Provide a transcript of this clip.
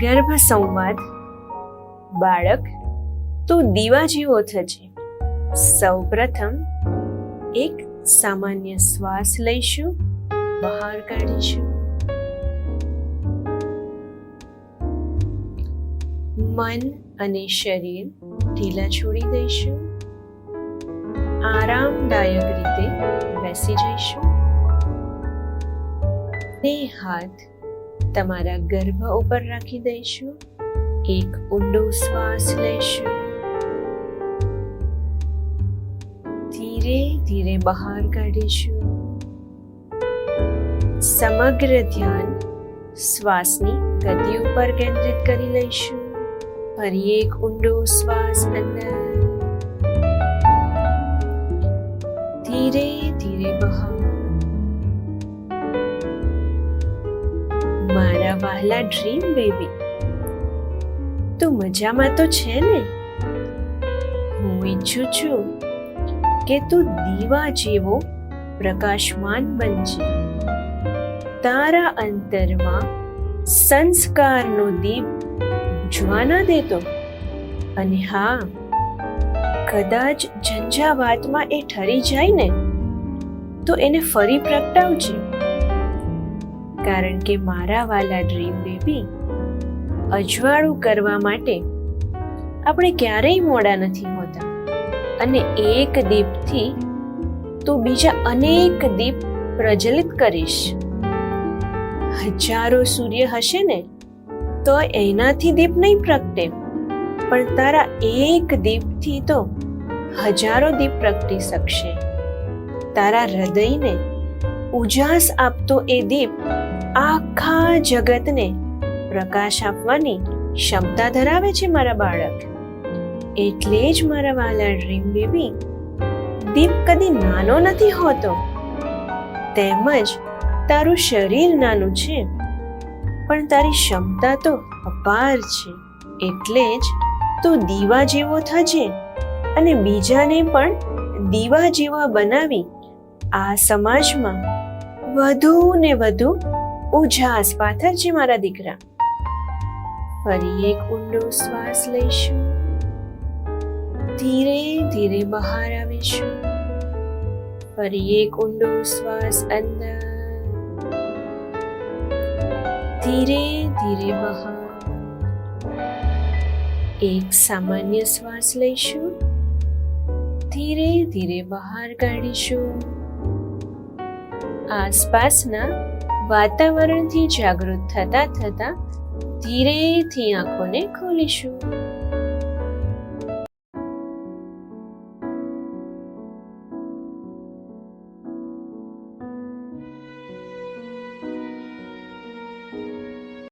ગર્ભ સંવાદ બાળક, તું દીવા જેવો થજે. સૌ પ્રથમ એક સામાન્ય શ્વાસ લઈશું, બહાર કાઢીશું. મન અને શરીર ઢીલા છોડી દઈશું. આરામદાયક રીતે બેસી જઈશું. ને હાથ તમારા ગર્ભ ઉપર રાખી દઈશું. એક ઊંડો શ્વાસ લઈશું ધીરે ધીરે બહાર કાઢીશું. સમગ્ર ધ્યાન શ્વાસની ગતિ ઉપર કેન્દ્રિત કરી લઈશું. ફરી એક ઊંડો શ્વાસ અંદર. વહાલા ડ્રીમ બેબી તું મજામાં તો છે ને? હું ઈચ્છું છું કે તું દીવા જેવો પ્રકાશમાન બનજે. તારા અંતરમાં સંસ્કારનો દીપ ઉજવાના દેતો અને હા, કદાચ ઝંઝાવાતમાં એ ઠરી જાય ને, તો એને ફરી પ્રગટાવજે. કારણ કે મારા વાલા ડ્રીમ બેબી અજવાળું કરવા માટે આપણે ક્યારેય મોડા નથી હોતા. અને એક દીપથી તો બીજા અનેક દીપ પ્રજ્વલિત કરીશ. હજારો સૂર્ય હશે ને, તો એનાથી દીપ નહીં પ્રગટે. પણ તારા એક દીપથી તો હજારો દીપ પ્રગટી શકશે. તારા હૃદયને ઉજાસ આપતો એ દીપ આખા જગતને પ્રકાશ આપવાની ક્ષમતા ધરાવે છે મારા બાળક. એટલે જ મારા વાલા ડ્રીમ બેબી દીપ કદી નાનો નથી હોતો. તેમજ તારું શરીર નાનું છે. પણ તારી ક્ષમતા તો અપાર છે. એટલે જ તું દીવા જેવો થજે અને બીજાને પણ દીવા જેવા બનાવી આ સમાજમાં વધુ ને વધુ ઉજાસ પાથર છે મારા દીકરા. ફરી એક ઊંડો શ્વાસ લઈશું. ધીરે ધીરે બહાર આવીશું. ફરી એક ઊંડો શ્વાસ અંદર. ધીરે ધીરે બહાર. એક સામાન્ય શ્વાસ લઈશું. ધીરે ધીરે બહાર કાઢીશું. આસપાસના વાતાવરણથી જાગૃત થતા થતા ધીરેથી આંખોને ખોલીશું.